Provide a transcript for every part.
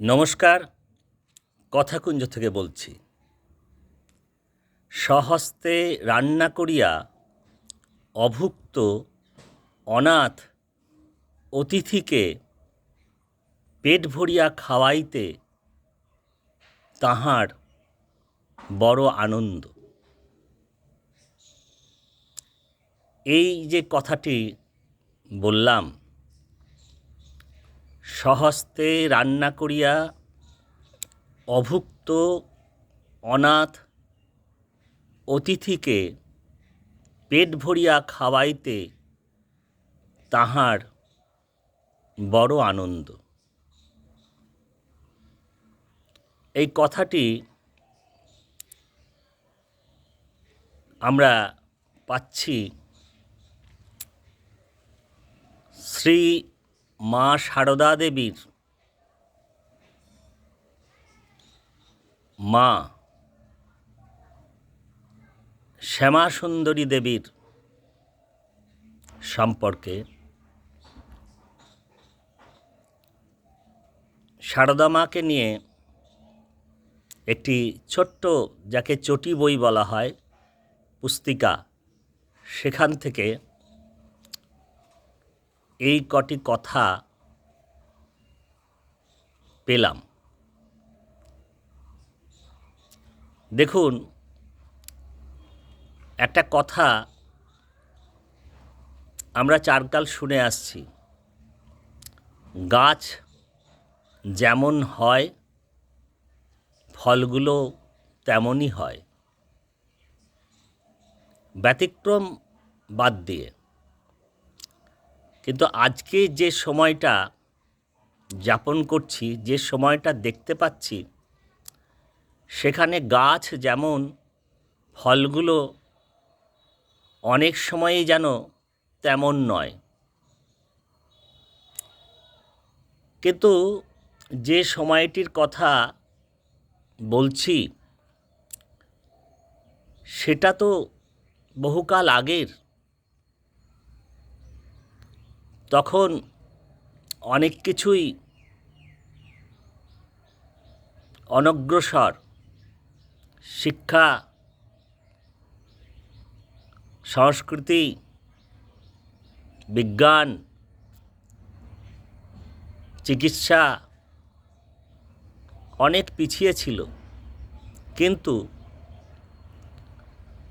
নমস্কার, কথাকুঞ্জ থেকে বলছি। স্বহস্তে রান্না করিয়া অভুক্ত অনাথ অতিথিকে পেট ভরিয়া খাওয়াইতে তাহার বড় আনন্দ। এই যে কথাটি বললাম স্বহস্তে রান্না করিয়া অভুক্ত অনাথ অতিথিকে পেট ভরিয়া খাওয়াইতে তাহার বড় আনন্দ। এই কথাটি আমরা পাচ্ছি শ্রী মা সারদা দেবীর। মা শ্যামাসুন্দরী দেবীর সম্পর্কে সারদা মাকে নিয়ে একটি ছোট্ট, যাকে চটি বই বলা হয়, পুস্তিকা সেখান থেকে এই কটি কথা পেলাম। দেখুন, একটা কথা আমরা চারকাল শুনে আসছি। গাছ যেমন হয়, ফলগুলো তেমনই হয়। ব্যতিক্রম বাদ দিয়ে। কিন্তু আজকে যে সময়টা যাপন করছি, যে সময়টা দেখতে পাচ্ছি, সেখানে গাছ যেমন ফলগুলো অনেক সময়ই যেন তেমন নয়। কিন্তু যে সময়টির কথা বলছি, সেটা তো বহুকাল আগের। তখন অনেক কিছুই অনগ্রসর শিক্ষা সংস্কৃতি বিজ্ঞান চিকিৎসা অনেক পিছিয়ে ছিল। কিন্তু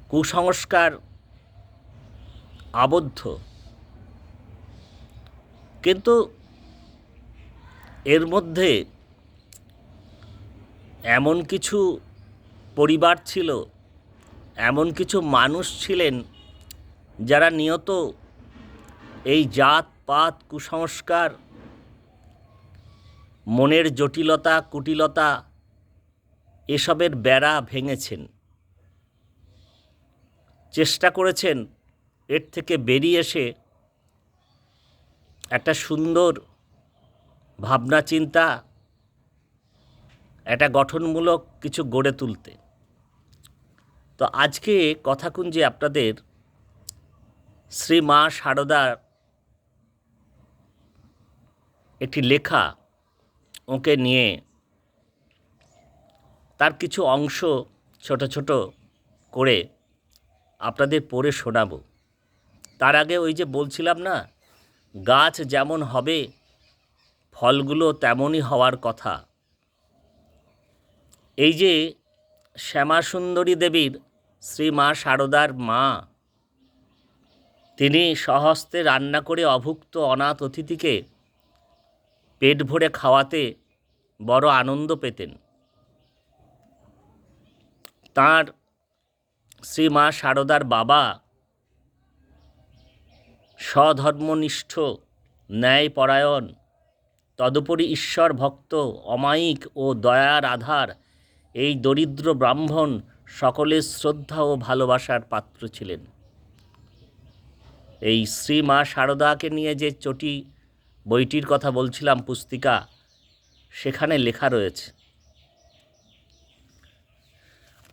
কুসংস্কার আবদ্ধ। কিন্তু এর মধ্যে এমন কিছু পরিবার ছিল, এমন কিছু মানুষ ছিলেন যারা নিয়ত এই জাত, পাত, কুসংস্কার, মনের জটিলতা, কুটিলতা এসবের বেড়া ভেঙেছেন। চেষ্টা করেছেন এর থেকে বেরিয়ে এসে একটা সুন্দর ভাবনা, চিন্তা, একটা গঠনমূলক কিছু গড়ে তুলতে। তো আজকে কথা কথাকুঞ্জে আপনাদের শ্রী মা সারদার একটি লেখা ওকে নিয়ে তার কিছু অংশ ছোট ছোট করে আপনাদের পড়ে শোনাবো। তার আগে ওই যে বলছিলাম না গাছ যেমন হবে, ফলগুলো তেমনই হওয়ার কথা। এই যে শ্যামাসুন্দরী দেবীর শ্রী মা সারদার মা, তিনি সহস্তে রান্না করে অভুক্ত অনাথ অতিথিকে পেট ভরে খাওয়াতে বড় আনন্দ পেতেন। তার শ্রী মা সারদার বাবা স্বধর্মনিষ্ঠ, ন্যায়পরায়ণ, তদুপরি ঈশ্বর ভক্ত, অমায়িক ও দয়ার আধার, এই দরিদ্র ব্রাহ্মণ সকলের শ্রদ্ধা ও ভালোবাসার পাত্র ছিলেন। এই শ্রী মা সারদাকে নিয়ে যে চটি বইটির কথা বলছিলাম পুস্তিকা, সেখানে লেখা রয়েছে।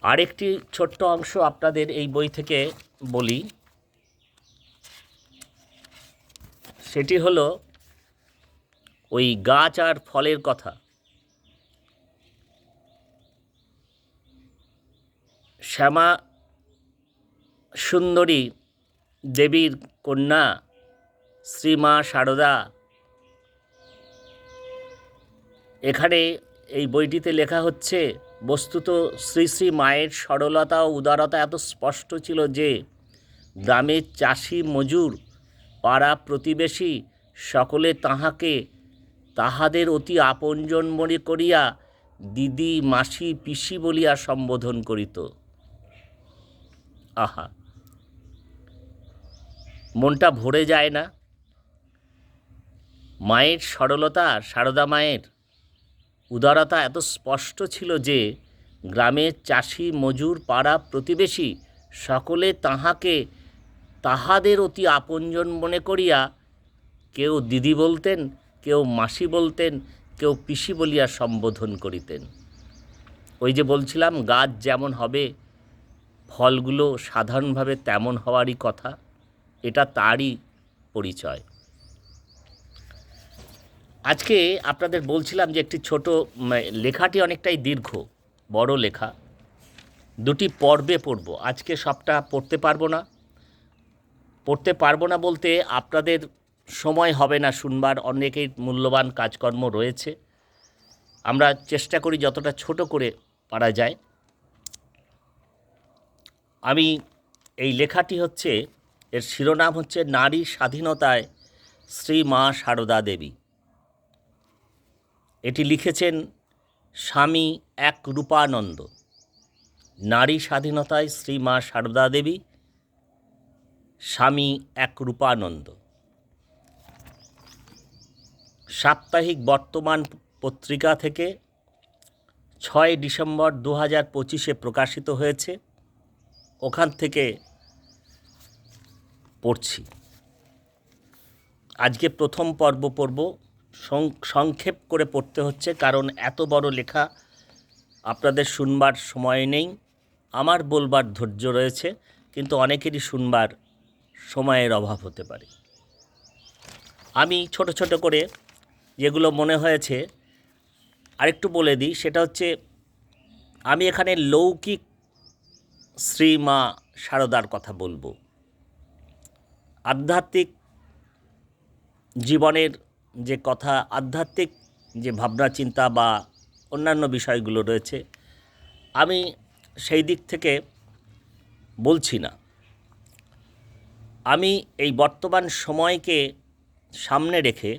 আরেকটি ছোট্ট অংশ আপনাদের এই বই থেকে বলি। সেটি হলো ওই গাছ আর ফলের কথা। শ্যামা সুন্দরী দেবীর কন্যা শ্রীমা সারদা এখানে এই বইটিতে লেখা হচ্ছে, বস্তুত শ্রী শ্রী মায়ের সরলতা ও উদারতা এত স্পষ্ট ছিল যে গ্রামের চাষি মজুর পাড়া প্রতিবেশী সকলে তাহাকে তাহাদের অতি আপনজন মনে করিয়া দিদি, মাসি, পিসি বলিয়া সম্বোধন করিত। আহা! মনটা ভরে যায় না। মায়ের সরলতা, সারদা মায়ের উদারতা এত স্পষ্ট ছিল যে, গ্রামের চাষি, মজুর, পাড়া প্রতিবেশী সকলে তাহাকে তাহাদের অতি আপনজন মনে করিয়া কেউ দিদি বলতেন, কেউ মাসি বলতেন, কেউ পিসি বলিয়া সম্বোধন করিতেন। ওই যে বলছিলাম, গাছ যেমন হবে, ফলগুলো সাধারণভাবে তেমন হওয়ারই কথা, এটা তারই পরিচয়। আজকে আপনাদের বলছিলাম যে একটি ছোট লেখাটি অনেকটাই দীর্ঘ, বড় লেখা। দুটি পর্বে পড়ব। আজকে সবটা পড়তে পারব না। পড়তে পারব না বলতে আপনাদের সময় হবে না শুনবার। অনেকেই মূল্যবান কাজকর্ম রয়েছে। আমরা চেষ্টা করি যতটা ছোট করে পারা যায়। আমি এই লেখাটি হচ্ছে, এর শিরোনাম হচ্ছে, নারী স্বাধীনতায় শ্রী মা সারদা দেবী। এটি লিখেছেন স্বামী এক রূপানন্দ। নারী স্বাধীনতায় শ্রী মা সারদা দেবী স্বামী এক রূপানন্দ। সাপ্তাহিক বর্তমান পত্রিকা থেকে ছয় ডিসেম্বর দু হাজার পঁচিশে প্রকাশিত হয়েছে। ওখান থেকে পড়ছি। আজকে প্রথম পর্ব পড়ব। সং- সংক্ষেপ করে পড়তে হচ্ছে কারণ এত বড় লেখা আপনাদের শুনবার সময় নেই। আমার বলবার ধৈর্য রয়েছে, কিন্তু অনেকেরই শুনবার সময়ের অভাব হতে পারে। আমি ছোট ছোট করে যেগুলো মনে হয়েছে আরেকটু বলে দিই, সেটা হচ্ছে আমি এখানে লৌকিক শ্রী মা সারদার কথা বলব। আধ্যাত্মিক জীবনের যে কথা, আধ্যাত্মিক যে ভাবনা, চিন্তা বা অন্যান্য বিষয়গুলো রয়েছে, আমি সেই দিক থেকে বলছি না। আমি এই বর্তমান সময়কে সামনে রেখে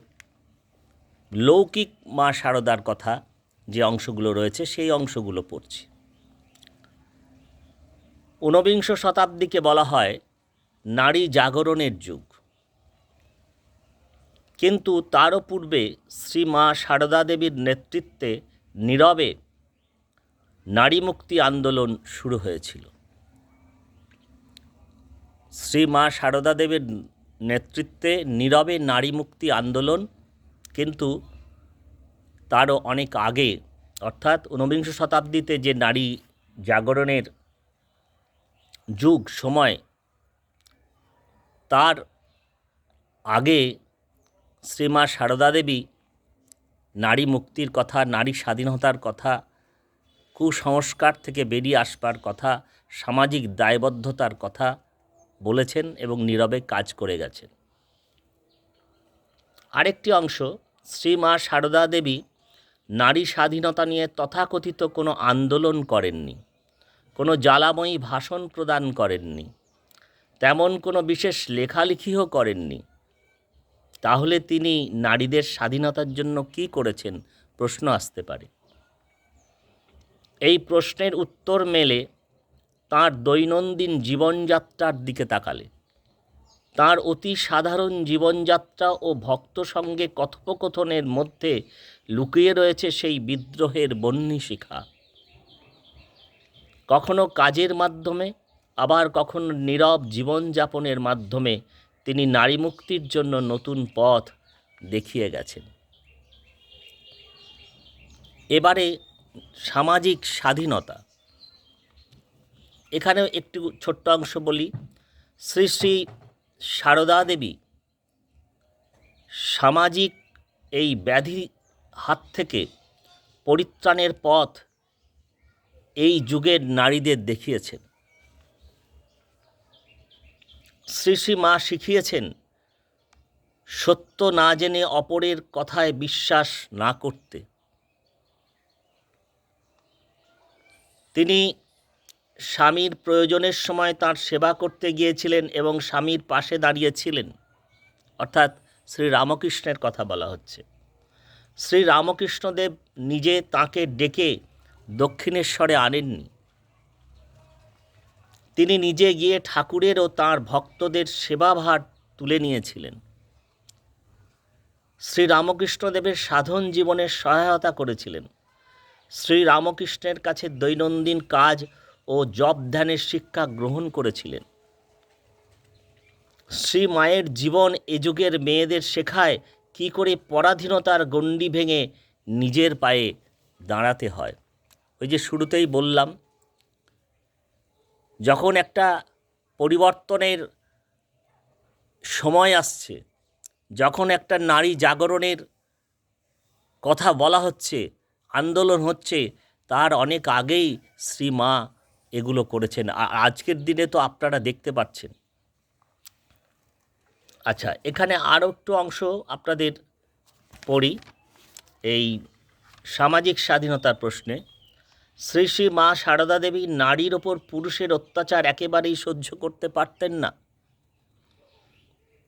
লৌকিক মা সারদার কথা যে অংশগুলো রয়েছে, সেই অংশগুলো পড়ছি। ঊনবিংশ শতাব্দীকে বলা হয় নারী জাগরণের যুগ। কিন্তু তারও পূর্বে শ্রী মা সারদা দেবীর নেতৃত্বে নীরবে নারী মুক্তি আন্দোলন শুরু হয়েছিল। শ্রী মা সারদা দেবীর নেতৃত্বে নীরবে নারী মুক্তি আন্দোলন কিন্তু তারও অনেক আগে, অর্থাৎ ঊনবিংশ শতাব্দীতে যে নারী জাগরণের যুগ, সময়, তার আগে শ্রীমা সারদা দেবী নারী মুক্তির কথা, নারী স্বাধীনতার কথা, কুসংস্কার থেকে বেরিয়ে আসবার কথা, সামাজিক দায়বদ্ধতার কথা বলেছেন এবং নীরবে কাজ করে গেছেন। আরেকটি অংশ, শ্রী মা সারদা দেবী নারী স্বাধীনতা নিয়ে তথাকথিত কোনো আন্দোলন করেননি, কোনো জ্বালাময়ী ভাষণ প্রদান করেননি, তেমন কোনো বিশেষ লেখালেখিও করেননি। তাহলে তিনি নারীদের স্বাধীনতার জন্য কি করেছেন প্রশ্ন আসতে পারে। এই প্রশ্নের উত্তর মেলে তাঁর দৈনন্দিন জীবনযাত্রার দিকে তাকালে। তাঁর অতি সাধারণ জীবনযাত্রা ও ভক্ত সঙ্গে কথোপকথনের মধ্যে লুকিয়ে রয়েছে সেই বিদ্রোহের বন্যী শিখা। কখনো কাজের মাধ্যমে, আবার কখনো নীরব জীবনযাপনের মাধ্যমে তিনি নারী মুক্তির জন্য নতুন পথ দেখিয়ে গেছেন। এবারে সামাজিক স্বাধীনতা এখানেও একটু ছোট্ট অংশ বলি। শ্রী শ্রী সারদা দেবী সামাজিক এই ব্যাধি হাত থেকে পরিত্রাণের পথ এই যুগের নারীদের দেখিয়েছেন। শ্রী শ্রী মা শিখিয়েছেন, সত্য না জেনে অপরের কথায় বিশ্বাস না করতে। তিনি স্বামীর প্রয়োজনের সময় তার সেবা করতে গিয়েছিলেন এবং স্বামীর পাশে দাঁড়িয়েছিলেন। অর্থাৎ শ্রী রামকৃষ্ণের কথা বলা হচ্ছে। শ্রী রামকৃষ্ণদেব নিজে তাকে ডেকে দক্ষিণেশ্বরে আনেননি। তিনি নিজে গিয়ে ঠাকুরের ও তাঁর ভক্তদের সেবাভার তুলে নিয়েছিলেন। শ্রী রামকৃষ্ণদেবের সাধন জীবনের সহায়তা করেছিলেন। শ্রী রামকৃষ্ণের কাছে দৈনন্দিন কাজ ও জপ ধ্যানের শিক্ষা গ্রহণ করেছিলেন। শ্রী মায়ের জীবন এ যুগের মেয়েদের শেখায় কি করে পরাধীনতার গণ্ডি ভেঙে নিজের পায়ে দাঁড়াতে হয়। ওই যে শুরুতেই বললাম, যখন একটা পরিবর্তনের সময় আসছে, যখন একটা নারী জাগরণের কথা বলা হচ্ছে, আন্দোলন হচ্ছে, তার অনেক আগেই শ্রী মা এগুলো করেছেন। আ- আজকের দিনে তো আপনারা দেখতে পাচ্ছেন। আচ্ছা এখানে আরও একটু অংশ আপনাদের পড়ি। এই সামাজিক স্বাধীনতার প্রশ্নে, শ্রী শ্রী মা সারদা দেবী নারীর ওপর পুরুষের অত্যাচার একেবারেই সহ্য করতে পারতেন না।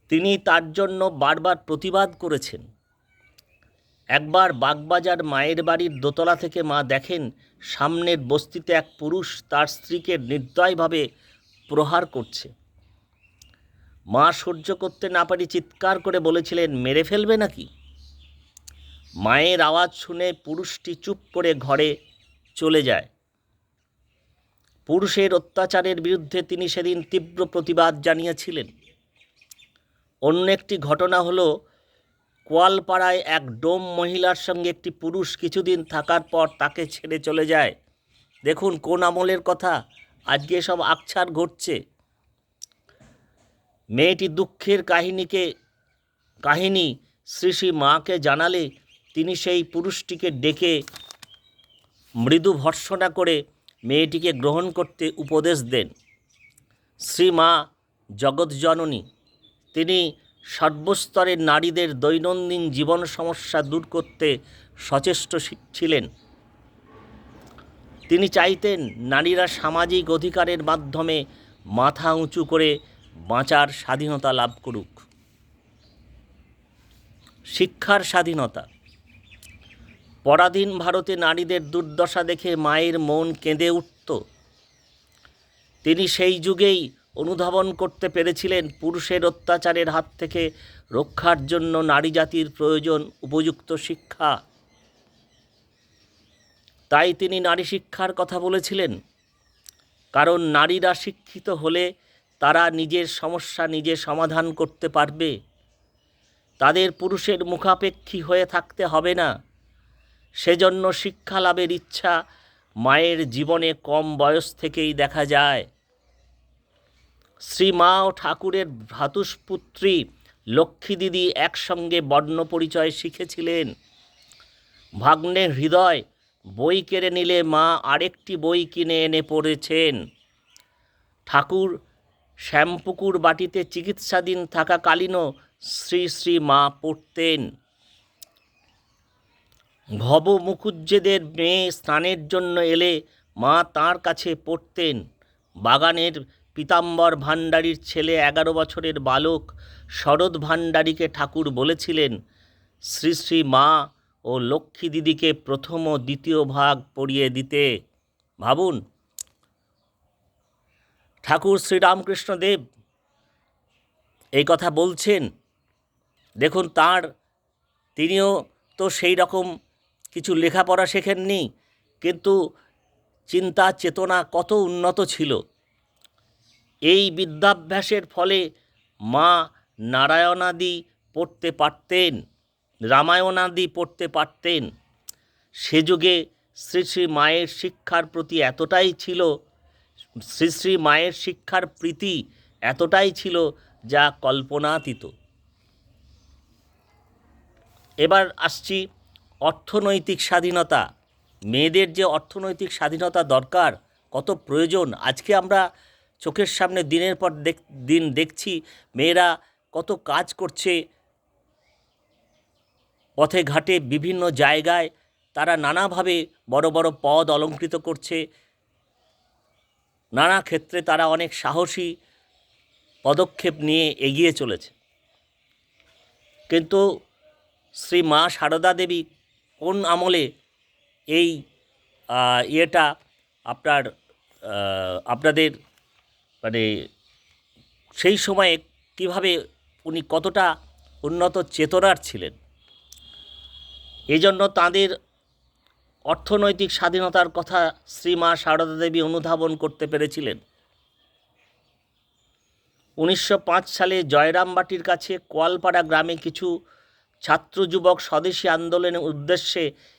তিনি তার জন্য বারবার প্রতিবাদ করেছেন। একবার বাগবাজার মায়ের বাড়ির দোতলা থেকে মা দেখেন সামনের বস্তিতে এক পুরুষ তার স্ত্রীকে নির্দয়ভাবে প্রহার করছে। মা সহ্য করতে না পারি চিৎকার করে বলেছিলেন, মেরে ফেলবে নাকি? মায়ের আওয়াজ শুনে পুরুষটি চুপ করে ঘরে চলে যায়। পুরুষের অত্যাচারের বিরুদ্ধে তিনি সেদিন তীব্র প্রতিবাদ জানিয়েছিলেন। অন্য একটি ঘটনা হলো কোয়ালপাড়ায় এক ডোম মহিলার সঙ্গে একটি পুরুষ কিছুদিন থাকার পর তাকে ছেড়ে চলে যায়। দেখুন কোন আমলের কথা, আজকে সব আকছার ঘটছে। মেয়েটি দুঃখের কাহিনীকে, কাহিনী শ্রী শ্রী মাকে জানালে তিনি সেই পুরুষটিকে ডেকে মৃদু ভর্সনা করে মেয়েটিকে গ্রহণ করতে উপদেশ দেন। শ্রী মা জগৎজননী, তিনি সর্বস্তরের নারীদের দৈনন্দিন জীবন সমস্যা দূর করতে সচেষ্ট ছিলেন। তিনি চাইতেন নারীরা সামাজিক অধিকারের মাধ্যমে মাথা উঁচু করে বাঁচার স্বাধীনতা লাভ করুক। শিক্ষার স্বাধীনতা। পরাধীন ভারতে নারীদের দুর্দশা দেখে মায়ের মন কেঁদে উঠত। তিনি সেই যুগেই অনুধাবন করতে পেরেছিলেন পুরুষের অত্যাচারের হাত থেকে রক্ষার জন্য নারী জাতির প্রয়োজন উপযুক্ত শিক্ষা। তাই তিনি নারী শিক্ষার কথা বলেছিলেন। কারণ নারীরা শিক্ষিত হলে তারা নিজের সমস্যা নিজে সমাধান করতে পারবে। তাদের পুরুষের মুখাপেক্ষী হয়ে থাকতে হবে না। সেজন্য শিক্ষা লাভের ইচ্ছা মায়ের জীবনে কম বয়স থেকেই দেখা যায়। শ্রীমা ও ঠাকুরের ভ্রাতুষ্পুত্রী লক্ষ্মী দিদি একসঙ্গে বর্ণ পরিচয় শিখেছিলেন। ভাগ্নের হৃদয় বই কেড়ে নিলে মা আরেকটি বই কিনে এনে পড়েছেন। ঠাকুর শ্যামপুকুর বাটিতে চিকিৎসাধীন থাকাকালীনও শ্রী শ্রী মা পড়তেন। ভব মুখুজ্জেদের মেয়ে স্নানের জন্য এলে মা তার কাছে পড়তেন। বাগানের পীতাম্বর ভাণ্ডারীর ছেলে এগারো বছরের বালক শরৎ ভাণ্ডারীকে ঠাকুর বলেছিলেন, শ্রী শ্রী মা ও লক্ষ্মী দিদিকে প্রথম ও দ্বিতীয় ভাগ পড়িয়ে দিতে। ভাবুন, ঠাকুর শ্রীরামকৃষ্ণ দেব এই কথা বলছেন। দেখুন, তার তিনিও তো সেই রকম কিছু লেখাপড়া শেখেননি, কিন্তু চিন্তা চেতনা কত উন্নত ছিল। এই বিদ্যাভ্যাসের ফলে মা নারায়ণাদি পড়তে পারতেন, রামায়ণাদি পড়তে পারতেন। সে যুগে শ্রী শ্রী মায়ের শিক্ষার প্রতি এতটাই ছিল, শ্রী শ্রী মায়ের শিক্ষার প্রীতি এতটাই ছিল যা কল্পনাতীত। এবার আসছি অর্থনৈতিক স্বাধীনতা। মেয়েদের যে অর্থনৈতিক স্বাধীনতা দরকার, কত প্রয়োজন, আজকে আমরা চোখের সামনে দিনের পর দিন দেখছি মেয়েরা কত কাজ করছে। পথে ঘাটে বিভিন্ন জায়গায় তারা নানাভাবে বড় বড় পদ অলঙ্কৃত করছে। নানা ক্ষেত্রে তারা অনেক সাহসী পদক্ষেপ নিয়ে এগিয়ে চলেছে। কিন্তু শ্রী মা সারদা দেবী কোন আমলে এই ইয়েটা আপনার আপনাদের মানে সেই সময়ে কীভাবে উনি কতটা উন্নত চেতনার ছিলেন? এই জন্য তাঁদের অর্থনৈতিক স্বাধীনতার কথা শ্রীমা সারদা দেবী অনুধাবন করতে পেরেছিলেন। উনিশশো পাঁচ সালে জয়রামবাটির কাছে কোয়ালপাড়া গ্রামে কিছু ছাত্র যুবক স্বদেশী আন্দোলনের উদ্দেশ্যে